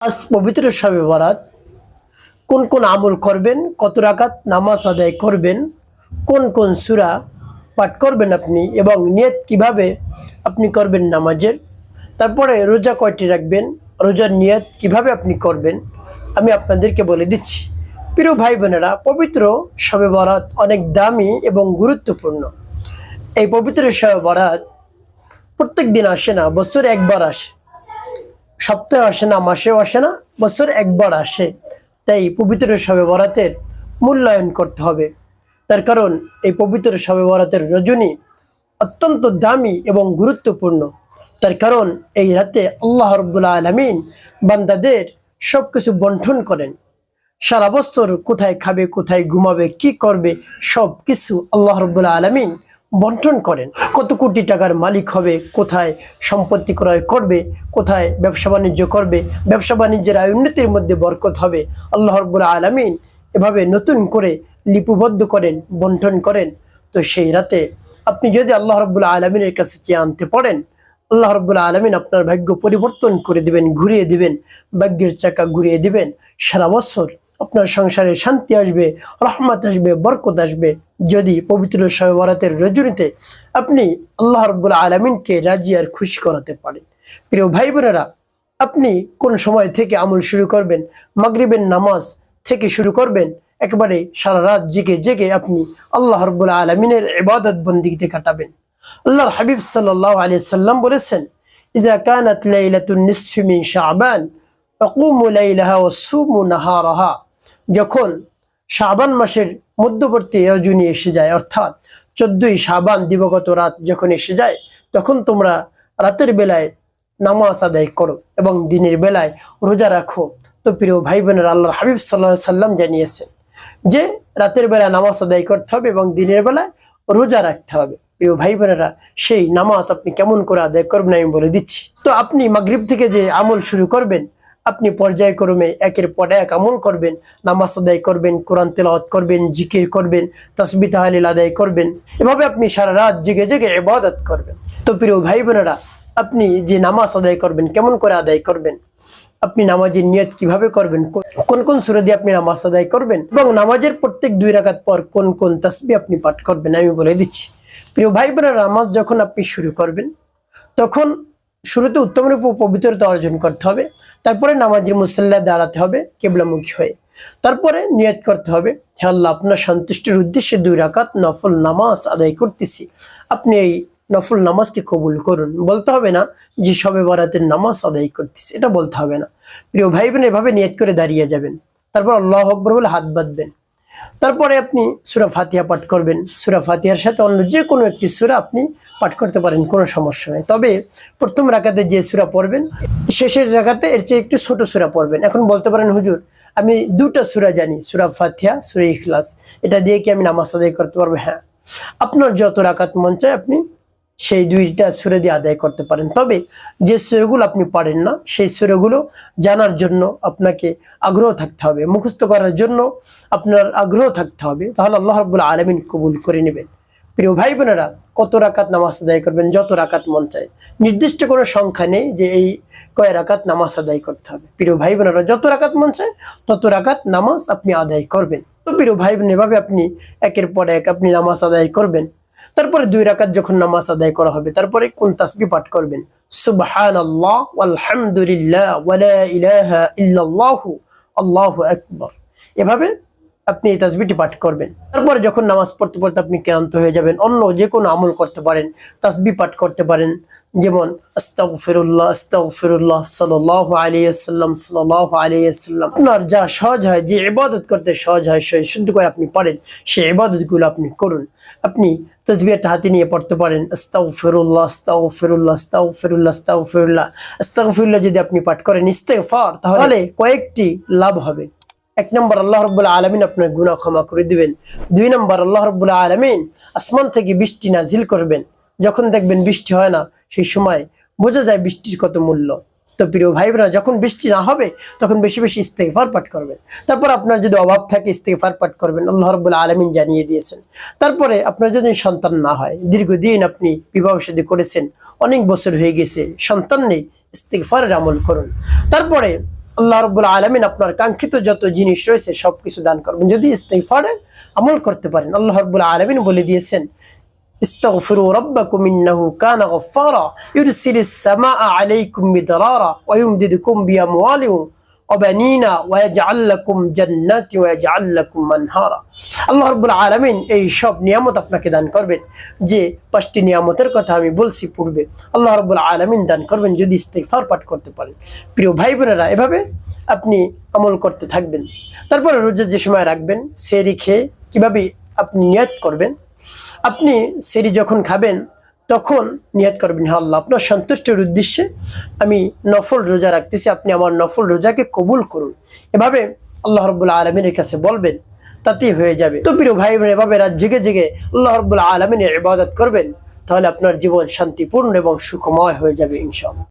আজ পবিত্র শবে বরাত। কোন কোন আমল করবেন? কত রাকাত নামাজ আদায় করবেন? কোন কোন সুরা পাঠ করবেন আপনি? এবং নিয়ত কীভাবে আপনি করবেন নামাজের? তারপরে রোজা কয়টি রাখবেন? রোজার নিয়ত কীভাবে আপনি করবেন? আমি আপনাদেরকে বলে দিচ্ছি। প্রিয় ভাই বোনেরা, পবিত্র শবে বরাত অনেক দামি এবং গুরুত্বপূর্ণ। এই পবিত্র শবে বরাত প্রত্যেক দিন আসে না, বছরে একবার আসে। সপ্তাহে আসে না, মাসেও আসে না, বছর একবার আসে। তাই পবিত্র শবে বরাতের মূল্যায়ন করতে হবে। তার কারণ, এই পবিত্র শবে বরাতের রজনী অত্যন্ত দামি এবং গুরুত্বপূর্ণ। তার কারণ, এই রাতে আল্লাহ রব্বুল্লা আলমিন বান্দাদের সব কিছু বন্টন করেন। সারা বছর কোথায় খাবে, কোথায় ঘুমাবে, কি করবে সব কিছু আল্লাহ রব্বুল্লা আলমিন বন্টন করেন। কত কোটি টাকার মালিক হবে, কোথায় সম্পত্তি ক্রয় করবে, কোথায় ব্যবসা বাণিজ্য করবে, ব্যবসা বাণিজ্যের আয় উন্নতির মধ্যে বরকত হবে। আল্লাহ রব্বুল্লা আলমিন এভাবে নতুন করে লিপিবদ্ধ করেন, বন্টন করেন। তো সেই রাতে আপনি যদি আল্লাহ রব্বুল্লা আলমিনের কাছে চেয়ে আনতে পারেন আল্লাহ রব্বুল্লা আলমিন আপনার ভাগ্য পরিবর্তন করে দিবেন, ঘুরিয়ে দিবেন, ভাগ্যের চাকা ঘুরিয়ে দিবেন। সারা বছর আপনার সংসারে শান্তি আসবে, রহমত আসবে, বরকত আসবে। যদি পবিত্র সহবরাতের রজনীতে আপনি আল্লাহ রব্বুল্লা আলমিনকে রাজি আর খুশি করাতে পারেন। প্রিয় ভাই বোনেরা আপনি কোন সময় থেকে আমল শুরু করবেন? মাগরিবের নামাজ থেকে শুরু করবেন? একেবারে সারা রাত জেগে জেগে আপনি আল্লাহ রব্বুল্লা আলমিনের ইবাদত বন্দিতে কাটাবেন। আল্লাহর হাবিব সাল্লাহ আলিয়া সাল্লাম বলেছেন ইজা কানাত লাইলাতুন নিসফি মিন শাবান লাইলাহা নাহারাহা। যখন শাবান মাসের মধ্যবর্তী রজনী এসে যায়, অর্থাৎ চোদ্দই শাবান দিবগত রাত যখন এসে যায়, তখন তোমরা রাতের বেলায় নামাজ আদায় করো এবং দিনের বেলায় রোজা রাখো। তো প্রিয় ভাই বোনের আল্লাহর হাবিব সাল্লাহ সাল্লাম জানিয়েছেন যে রাতের বেলায় নামাজ আদায় করতে হবে এবং দিনের বেলায় রোজা রাখতে হবে। প্রিয় ভাই বোনেরা সেই নামাজ আপনি কেমন করে আদায় করবেন আমি বলে দিচ্ছি। তো আপনি মাগরিব থেকে যে আমল শুরু করবেন আপনি পর্যায়ক্রমে একের পর এক আমল করবেন, নামাজ আদায় করবেন, কোরআন তেলাওয়াত করবেন, জিকির করবেন তসবি তাহালিল আদায় করবেন, এভাবে আপনি সারা রাত জেগে জেগে ইবাদত করবেন। তো প্রিয় ভাই বোনেরা আপনি যে নামাজ আদায় করবেন, কেমন করে আদায় করবেন? আপনি নামাজের নিয়ত কীভাবে করবেন? কোন কোন সুরে দিয়ে আপনি নামাজ আদায় করবেন? এবং নামাজের প্রত্যেক দুই রাকাত পর কোন কোন তসবি আপনি পাঠ করবেন? আমি বলে দিচ্ছি। প্রিয় ভাই বোনেরা নামাজ যখন আপনি শুরু করবেন, তখন শুরুতে উত্তমরূপ পবিত্রতা অর্জন করতে হবে। তারপরে নামাজের মুসল্লা দাঁড়াতে হবে কেবলামুখী হয়ে। তারপরে নিয়ত করতে হবে, হে আল্লাহ, আপনার সন্তুষ্টির উদ্দেশ্যে দুই রাকাত নফল নামাজ আদায় করতেছি। আপনি এই নফল নামাজকে কবুল করুন। বলতে হবে না যে, সবে বরাতের নামাজ আদায় করতেছি। এটা বলতে হবে না। প্রিয় ভাই বোন এভাবে নিয়ত করে দাঁড়িয়ে যাবেন। তারপর আল্লাহ আকবর বলে হাত বাঁধবেন। তারপরে আপনি সুরা ফাতিহা পাঠ করবেন। সুরা ফাতিহার সাথে অন্য যে কোনো একটি সুরা আপনি পাঠ করতে পারেন, কোনো সমস্যা নেই। তবে প্রথম রাখাতে যে সুরা পড়বেন, শেষের রাখাতে এর চেয়ে একটু ছোট সুরা পড়বেন। এখন বলতে পারেন, হুজুর, আমি দুটা সুরা জানি, সুরা ফাতিহা, সুরা ইখলাস। এটা দিয়ে কি আমি নামাজ আদায় করতে পারব? হ্যাঁ। আপনার যত রাকাত মন চায়, আপনি সেই দুইটা সুরে দিয়ে আদায় করতে পারেন। তবে যে সুরগুলো আপনি পারেন না, সেই সুরগুলো জানার জন্য আপনাকে আগ্রহ থাকতে হবে। মুখস্থ করার জন্য আপনার আগ্রহ থাকতে হবে। তাহলে আল্লাহ রাব্বুল আলমিন কবুল করে নেবেন। প্রিয় ভাই বোনেরা, কত রাকাত নামাজ আদায় করবেন? যত রাকাত মন চায়। নির্দিষ্ট কোনো সংখ্যা নেই যে এই কয় রাকাত নামাজ আদায় করতে হবে। প্রিয় ভাই বোনেরা, যত রাকাত মন চায়, তত রাকাত নামাজ আপনি আদায় করবেন। তো প্রিয় ভাই বোন, এভাবে আপনি একের পর এক আপনি নামাজ আদায় করবেন। তারপরে দুই রাকাত যখন নামাজ আদায় করা হবে, তারপরে কোন তাসবি পাঠ করবেন? সুবহান আল্লাহ আলহামদুলিল্লাহ ওয়ালা এভাবে আপনি এই তাসবিটি পাঠ করবেন। তারপরে যখন নামাজ পড়তে পড়তে আপনি ক্লান্ত হয়ে যাবেন, অন্য যে কোনো আমল করতে পারেন তাসবি পাঠ করতে পারেন। যেমন, আস্তাগফিরুল্লাহ আস্তাগফিরুল্লাহ সাল্লাল্লাহু আলাইহি ওয়াসাল্লাম, সাল্লাল্লাহু আলাইহি ওয়াসাল্লাম। আপনার যা সহজ হয়, যে ইবাদত করতে সহজ হয় সেই শুদ্ধ করে আপনি পারেন সেই ইবাদতগুলো আপনি করুন। আপনি তসবিহটা হাতে নিয়ে পড়তে পারেন, আস্তাগফিরুল্লাহ আস্তাগফিরুল্লাহ আস্তাগফিরুল্লাহ আস্তাগফিরুল্লাহ। আস্তাগফিরুল্লাহ যদি আপনি পাঠ করেন, ইস্তেগফার, তাহলে কয়েকটি লাভ হবে। এক নম্বর আল্লাহ রব্বুল্লাহ আলমিন আপনার গুণা ক্ষমা করে দিবেন। দুই নম্বর আল্লাহ রব্বুল্লাহ আলমিন আসমান থেকে বৃষ্টি নাজিল করবেন। যখন দেখবেন বৃষ্টি হয় না, সেই সময় বোঝা যায় বৃষ্টির কত মূল্য। তো প্রিয় ভাই বোনেরা যখন বৃষ্টি না হবে, তখন বেশি বেশি ইস্তেফার পাঠ করবেন। তারপর আপনার যদি অভাব থাকে ইস্তেফার পাঠ করবেন, আল্লাহ রব্বুল্লাহ আলমিন জানিয়ে দিয়েছেন। তারপরে আপনার যদি সন্তান না হয়, দীর্ঘদিন আপনি বিবাহ সাদী করেছেন, অনেক বছর হয়ে গেছে, সন্তান নেই ইস্তেফারের আমল করুন। তারপরে আল্লাহ রব্বুল আলমিন আপনার কাঙ্ক্ষিত যত জিনিস রয়েছে সবকিছু দান করবেন যদি ইস্তেফারের আমল করতে পারেন আল্লাহ রব্বুল আলমিন বলে দিয়েছেন استغفروا ربكم إنه كان غفارا يرسل السماء عليكم مدرارا ويمددكم بأموال অবানিনা ওয়াজাল্লাকুম জান্নাতি ওয়াজাল্লাকুম মানহারা আল্লাহ রব্বুল আলামিন এই সব নিয়ামত আপনাকে দান করবেন। যে পাঁচটি নিয়ামতের কথা আমি বলছি পূর্বে, আল্লাহ রব্বুল আলামিন দান করবেন যদি ইস্তেগফার পাঠ করতে পারেন। প্রিয় ভাই বোনেরা এভাবে আপনি আমল করতে থাকবেন। তারপরে রোজা যে সময় রাখবেন সেরি খেয়ে কীভাবে আপনি নিয়াত করবেন? আপনি সেরি যখন খাবেন তখন নিয়াত করবেন হ্যাঁ আল্লাহ, আপনার সন্তুষ্টির উদ্দেশ্যে আমি নফল রোজা রাখতেছি, আপনি আমার নফল রোজাকে কবুল করুন। এভাবে আল্লাহ রব্বুল আলমিনের কাছে বলবেন, তাতেই হয়ে যাবে। তো প্রিয় ভাই বোন এভাবে রাত জেগে জেগে আল্লাহ রব্বুল আলমিনের ইবাদত করবেন, তাহলে আপনার জীবন শান্তিপূর্ণ এবং সুখময় হয়ে যাবে, ইনশাআল্লাহ।